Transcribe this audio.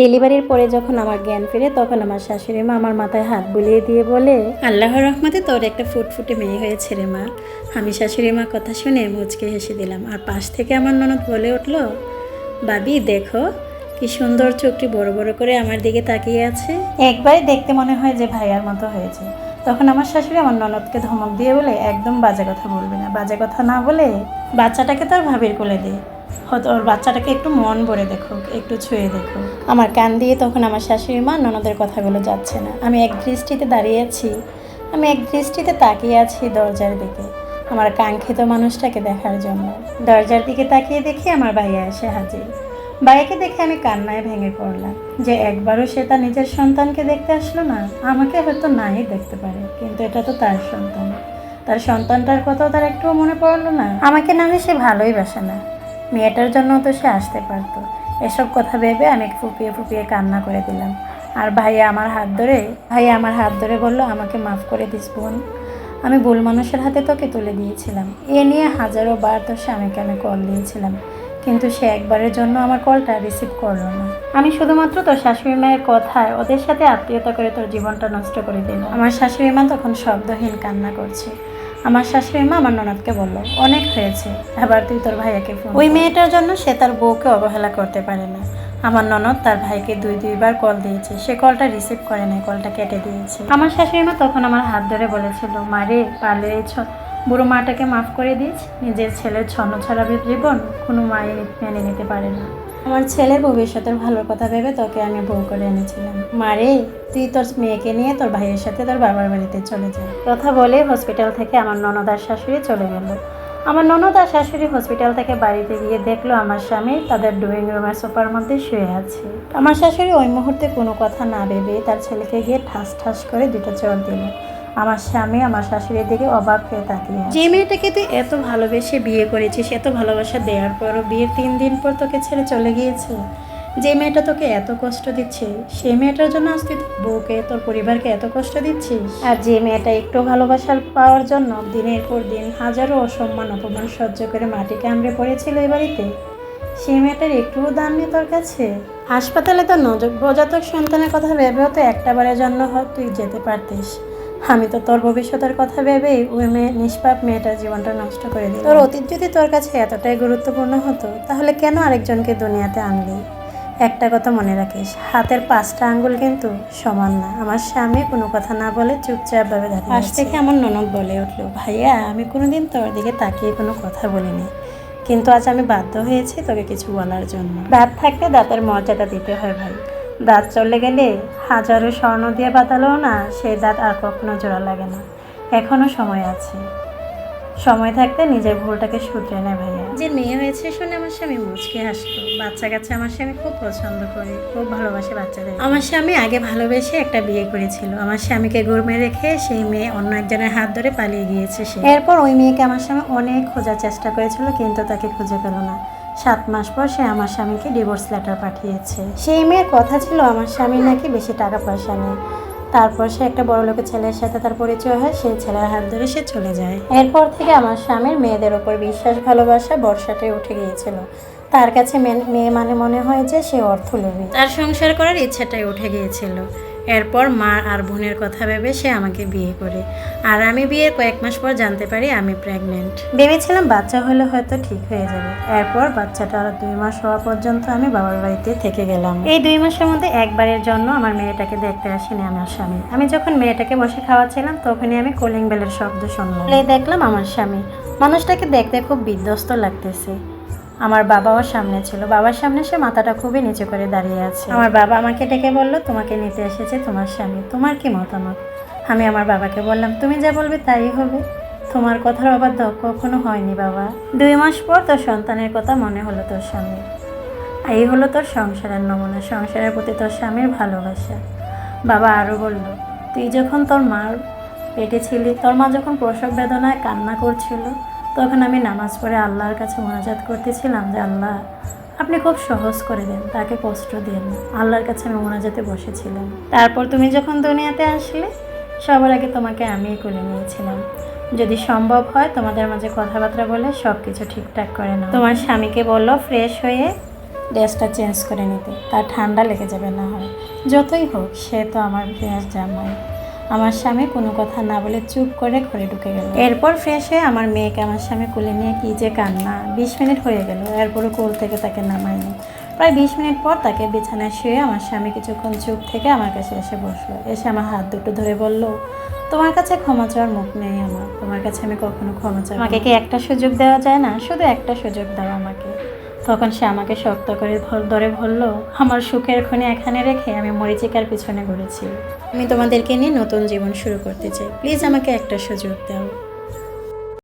ডেলিভারির পরে যখন আমার জ্ঞান ফিরে তখন আমার শাশুড়ি মা আমার মাথায় হাত বুলিয়ে দিয়ে বলে আল্লাহর রহমতে তোর একটা ফুটফুটে মেয়ে হয়েছে রে মা। আমি শাশুড়ি মা কথা শুনে মুচকে হেসে দিলাম। আর পাশ থেকে আমার ননদ বলে উঠল বাবি দেখো কি সুন্দর চোখটি বড় বড় করে আমার দিকে তাকিয়ে আছে। একবারই দেখতে মনে হয় যে ভাইয়ার মতো হয়েছে। তখন আমার শাশুড়ি আমার ননদকে ধমক দিয়ে বলে একদম বাজে কথা বলবে না। বাজে কথা না বলে বাচ্চাটাকে তার ভাবির কোলে দে। হয়তো ওর বাচ্চাটাকে একটু মন ভরে দেখো একটু ছুঁয়ে দেখো আমার কান দিয়ে তখন আমার শাশুড়ি মা ননদের কথাগুলো যাচ্ছে না। আমি এক দৃষ্টিতে দাঁড়িয়ে আছি, আমি এক দৃষ্টিতে তাকিয়ে আছি দরজার দিকে। আমার কাঙ্ক্ষিত মানুষটাকে দেখার জন্য। দরজার দিকে তাকিয়ে দেখি আমার ভাইয়া এসে হাজির। ভাইয়াকে দেখে আমি কান্নায় ভেঙে পড়লাম যে একবারও সে তার নিজের সন্তানকে দেখতে আসলো না, আমাকে হয়তো নাই দেখতে পারে, কিন্তু এটা তো তার সন্তান। তার সন্তানটার কথাও তার একটুও মনে পড়ল না। আমাকে না সে ভালোই বাসে না। মেয়েটার জন্য তো সে আসতে পারতো। এসব কথা ভেবে আমি ফুপিয়ে ফুপিয়ে কান্না করে দিলাম। আর ভাইয়া আমার হাত ধরে, ভাইয়া আমার হাত ধরে বলল, আমাকে মাফ করে দিস বোন। আমি ভুল মানুষের হাতে তোকে তুলে দিয়েছিলাম। এ নিয়ে হাজারো বার তোর স্বামীকে আমি কল দিয়েছিলাম। কিন্তু সে একবারের জন্য আমার কলটা রিসিভ করল না। আমি শুধুমাত্র তোর শাশুড়ি মায়ের কথায় ওদের সাথে আত্মীয়তা করে তোর জীবনটা নষ্ট করে দিল আমার শাশুড়ি মা তখন শব্দহীন কান্না করছে। আমার শাশুড়ি মা আমার ননদকে বলল অনেক হয়েছে এবার তুই তোর ভাইয়াকে ফোন ওই মেয়েটার জন্য সে তার বউকে অবহেলা করতে পারে না। আমার ননদ তার ভাইকে দুই দুইবার কল দিয়েছে। সে কলটা রিসিভ করে নাই কলটা কেটে দিয়েছে। আমার শাশুড়ি মা তখন আমার হাত ধরে বলেছিল মারে এই বুড়ো মাটাকে মাফ করে দিস। নিজের ছেলের ছন্ন ছাড়া জীবন কোনো মায়ের মেনে নিতে পারে না। আমার ছেলের ভবিষ্যতের ভালোর কথা ভেবে তোকে আমি বউ করে এনেছিলাম। মারে তুই তোর মেয়েকে নিয়ে তোর ভাইয়ের সাথে তোর বাবার বাড়িতে চলে যা। কথা বলে হসপিটাল থেকে আমার ননদার শাশুড়ি চলে গেল। আমার ননদ আর শাশুড়ি হসপিটাল থেকে বাড়িতে গিয়ে দেখল আমার স্বামী তাদের ড্রয়িং রুমের সোফার মধ্যে শুয়ে আছে। আমার শাশুড়ি ওই মুহূর্তে কোনো কথা না ভেবে তার ছেলেকে গিয়ে ঠাস ঠাস করে দুটো চর দিল। আমার স্বামী আমার শাশুড়ির দিকে অবাক হয়ে তাকিয়ে যে মেয়েটাকে তুই এত ভালোবেসে বিয়ে করেছিস এত ভালোবাসা দেওয়ার পরও বিয়ের তিন দিন পর তোকে ছেড়ে চলে গিয়েছে। যে মেয়েটা তোকে এত কষ্ট দিচ্ছে সেই মেয়েটার জন্য আজ তুই বউকে তোর পরিবারকে এত কষ্ট দিচ্ছিস? আর যে মেয়েটা একটু ভালোবাসার পাওয়ার জন্য দিনের পর দিন হাজারো অসম্মান অপমান সহ্য করে মাটি কামড়ে পড়েছিল এই বাড়িতে সেই মেয়েটার একটুও দাম নেই তোর কাছে? হাসপাতালে তো নবজাতক সন্তানের কথা ভেবেও তো একটা বারের জন্য হয় তুই যেতে পারতিস। আমি তো তোর ভবিষ্যতের কথা ভেবে ওই মেয়ে নিষ্পাপ মেয়েটার জীবনটা নষ্ট করে দিল তোর অতীত যদি তোর কাছে এতটাই গুরুত্বপূর্ণ হতো তাহলে কেন আরেকজনকে দুনিয়াতে আনলি? একটা কথা মনে রাখিস হাতের পাঁচটা আঙ্গুল কিন্তু সমান না। আমার স্বামী কোনো কথা না বলে চুপচাপ ভাবে দাঁড়িয়ে পাশ থেকে আমার ননদ বলে উঠল ভাইয়া আমি কোনোদিন তোর দিকে তাকিয়ে কোনো কথা বলিনি। কিন্তু আজ আমি বাধ্য হয়েছি তোকে কিছু বলার জন্য। দাঁত থাকতে দাঁতের মর্যাদা দিতে হয় ভাই। দাঁত চলে গেলে হাজারো স্বর্ণ দিয়ে বাতালেও না সেই দাঁত আর কখনো জোড়া লাগে না। এখনও সময় আছে। সময় থাকতে নিজের ভুলটাকে শুধরে নেয় ভাইয়া। যে মেয়ে হয়েছে শুনে আমার স্বামী মুচকে হাসলো। বাচ্চা কাচ্চা আমার স্বামী খুব পছন্দ করে খুব ভালোবাসে বাচ্চাদের। আমার স্বামী আগে ভালোবেসে একটা বিয়ে করেছিল। আমার স্বামীকে গরমে রেখে সেই মেয়ে অন্য একজনের হাত ধরে পালিয়ে গিয়েছে সে। এরপর ওই মেয়েকে আমার স্বামী অনেক খোঁজার চেষ্টা করেছিল কিন্তু তাকে খুঁজে পেল না। সাত মাস পর সে আমার স্বামীকে ডিভোর্স লেটার পাঠিয়েছে। সেই মেয়ের কথা ছিল আমার স্বামী নাকি বেশি টাকা পয়সা নেই। তারপর সে একটা বড় লোকের ছেলের সাথে তার পরিচয় হয়, সেই ছেলের হাত ধরে সে চলে যায়। এরপর থেকে আমার স্বামীর মেয়েদের ওপর বিশ্বাস, ভালোবাসা বর্ষাটাই উঠে গিয়েছিল। তার কাছে মেয়ে মানে মনে হয় যে সে অর্থলোভী। তার সংসার করার ইচ্ছাটাই উঠে গিয়েছিল। এরপর মা আর বোনের কথা ভেবে সে আমাকে বিয়ে করে। আর আমি বিয়ের কয়েক মাস পর জানতে পারি আমি প্রেগনেন্ট ভেবেছিলাম বাচ্চা হলে হয়তো ঠিক হয়ে যাবে। এরপর বাচ্চাটা আর দুই মাস হওয়া পর্যন্ত আমি বাবার বাড়িতে থেকে গেলাম। এই দুই মাসের মধ্যে একবারের জন্য আমার মেয়েটাকে দেখতে আসেনি আমার স্বামী। আমি যখন মেয়েটাকে বসে খাওয়াচ্ছিলাম, তখনই আমি কলিং বেলের শব্দ শুনলাম। দেখলাম আমার স্বামী। মানুষটাকে দেখতে খুব বিধ্বস্ত লাগতেছে। আমার বাবাও সামনে ছিল। বাবার সামনে সে মাথাটা খুবই নিচু করে দাঁড়িয়ে আছে। আমার বাবা আমাকে ডেকে বলল, তোমাকে নিতে এসেছে তোমার স্বামী। তোমার কি মতামত? আমি আমার বাবাকে বললাম, তুমি যা বলবে তাই হবে। তোমার কথার অবাধ্য কখনো হয়নি বাবা। দুই মাস পর তোর সন্তানের কথা মনে হলো তোর স্বামী এই হলো তোর সংসারের নমুনা। সংসারের প্রতি তোর স্বামীর ভালোবাসা। বাবা আরও বলল, তুই যখন তোর মার পেটে ছিলি, তোর মা যখন প্রসব বেদনায় কান্না করছিল তখন আমি নামাজ পড়ে আল্লাহর কাছে মোনাজাত করতেছিলাম যে, আল্লাহ, আপনি খুব সহজ করে দেন, তাকে কষ্ট দেন। না আল্লাহর কাছে আমি মোনাজাতে বসেছিলাম। তারপর তুমি যখন দুনিয়াতে আসলে, সবার আগে তোমাকে আমিই কোলে নিয়েছিলাম। যদি সম্ভব হয়, তোমাদের মাঝে কথাবার্তা বলে সব কিছু ঠিকঠাক করে নাও। তোমার স্বামীকে বলল, ফ্রেশ হয়ে ড্রেসটা চেঞ্জ করে নিতে। তার ঠান্ডা লেগে যাবে না হয়। যতই হোক, সে তো আমার ফ্রেশ জামাই। আমার স্বামী কোনো কথা না বলে চুপ করে ঘরে ঢুকে গেল। এরপর ফ্রেশ হয়ে আমার মেয়েকে আমার স্বামী কোলে নিয়ে কি যে কান্না। বিশ মিনিট হয়ে গেল এরপরও কোল থেকে তাকে নামায়নি। প্রায় বিশ মিনিট পর তাকে বিছানায় শুয়ে আমার স্বামী কিছুক্ষণ চুপ থেকে আমার কাছে এসে বসল। এসে আমার হাত দুটো ধরে বলল তোমার কাছে ক্ষমা চাওয়ার মুখ নেই আমার। তোমার কাছে আমি কখনো ক্ষমা চাই আমাকে কি একটা সুযোগ দেওয়া যায় না? শুধু একটা সুযোগ দাও আমাকে। তখন সে আমাকে শক্ত করে ধরে বলল, আমার সুখের খনি এখানে রেখে আমি মরিচিকার পিছনে ঘুরেছি। আমি তোমাদেরকে নিয়ে নতুন জীবন শুরু করতে চাই। প্লিজ আমাকে একটা সুযোগ দাও।